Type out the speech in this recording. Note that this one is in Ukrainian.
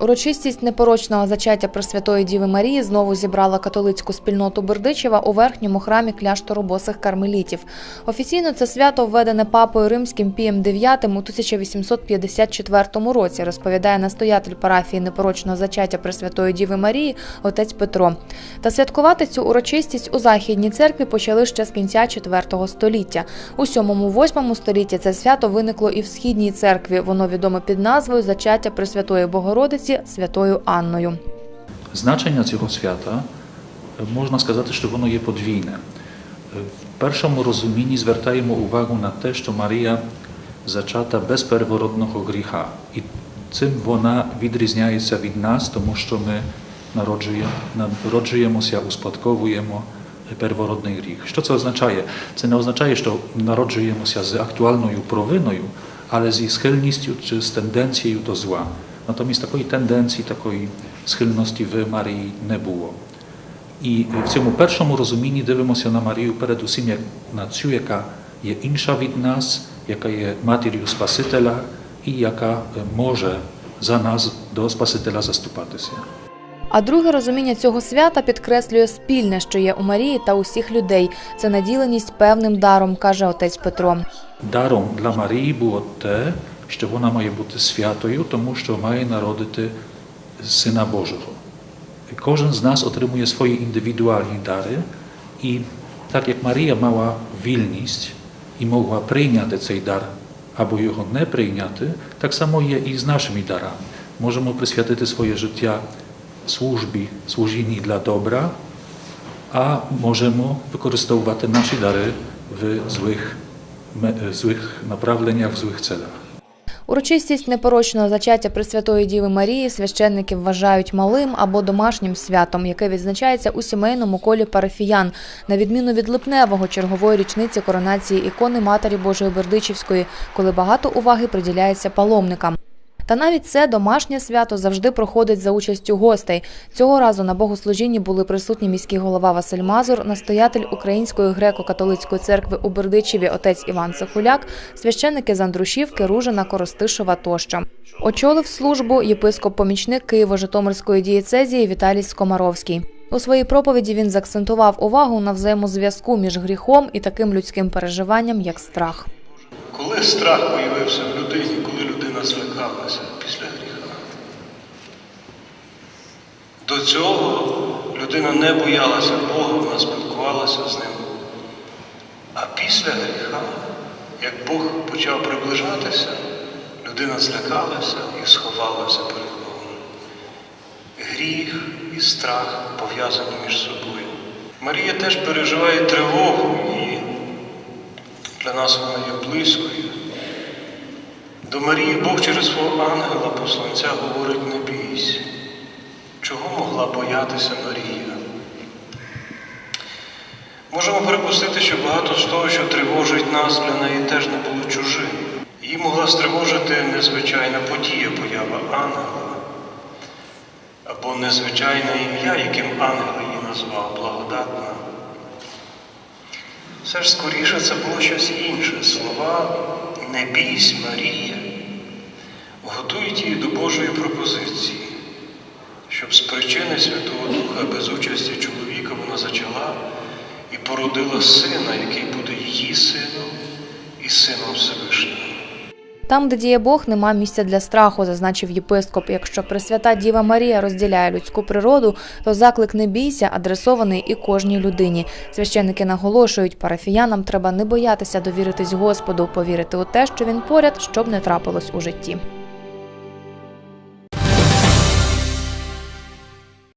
Урочистість непорочного зачаття Пресвятої Діви Марії знову зібрала католицьку спільноту Бердичева у верхньому храмі кляштору босих кармелітів. Офіційно це свято введене папою римським Пієм IX у 1854 році, розповідає настоятель парафії непорочного зачаття Пресвятої Діви Марії отець Петро. Та святкувати цю урочистість у західній церкві почали ще з кінця IV століття. У 7-8 столітті це свято виникло і в східній церкві. Воно відоме під назвою Зачаття Пресвятої Богородиці Святою Анною. Значення цього свята е, можна сказати, що воно є подвійне. Е, В першому розумінні звертаємо увагу на те, що Марія зачата без первородного гріха. І цим вона відрізняється від нас, тому що ми народжує- народжуємося, успадковуємо первородний гріх. Що це означає? Це не означає, що народжуємося з актуальною провиною, але зі схильністю чи з тенденцією до зła. Natomiast такої тенденції, такої схильності в Марії не було. І в цьому першому розумінні дивимося на Марію передусім як на цю, яка є інша від нас, яка є матір'ю Спасителя і яка може за нас до Спасителя заступатися. А друге розуміння цього свята підкреслює спільне, що є у Марії та усіх людей. Це наділеність певним даром, каже отець Петро. Даром для Марії було те, що вона має бути святою, тому що має народити Сина Божого. І Кожен з нас отримує свої індивідуальні дари, і так як Марія мала вільність і могла прийняти цей дар або його не прийняти, так само є і з нашими дарами. Можемо присвятити своє життя службі, служінні для добра, а можемо використовувати наші дари в злих, ме- злих направленнях, в злих целях. Урочистість непорочного зачаття Пресвятої Діви Марії священники вважають малим або домашнім святом, яке відзначається у сімейному колі парафіян, на відміну від липневого чергової річниці коронації ікони Матері Божої Бердичівської, коли багато уваги приділяється паломникам. Та навіть це домашнє свято завжди проходить за участю гостей. Цього разу на богослужінні були присутні міський голова Василь Мазур, настоятель Української греко-католицької церкви у Бердичеві отець Іван Сихуляк, священники з Андрушівки, Ружина, Коростишева тощо. Очолив службу єпископ-помічник Києво-Житомирської дієцезії Віталій Скомаровський. У своїй проповіді він заакцентував увагу на взаємозв'язку між гріхом і таким людським переживанням, як страх. Коли страх появився в людині, коли злякалася після гріха. До цього людина не боялася Бога, вона спілкувалася з ним. А після гріха, як Бог почав приближатися, людина злякалася і сховалася перед Богом. Гріх і страх пов'язані між собою. Марія теж переживає тривогу і для нас вона є близькою. До Марії Бог через свого ангела посланця говорить не бійся. Чого могла боятися Марія? Можемо припустити, що багато з того, що тривожить нас, для неї теж не було чужим. Її могла стривожити незвичайна подія, поява ангела, або незвичайне ім'я, яким ангел її назвав благодатна. Все ж скоріше це було щось інше. Слова не бійсь, Марія, готують її до Божої пропозиції, щоб з причини Святого Духа без участі чоловіка вона зачала і породила сина, який буде її сином і сином Всевишнього. Там, де діє Бог, нема місця для страху, зазначив єпископ. Якщо Пресвята Діва Марія розділяє людську природу, то заклик не бійся адресований і кожній людині. Священники наголошують, парафіянам треба не боятися довіритись Господу, повірити у те, що він поряд, щоб не трапилось у житті.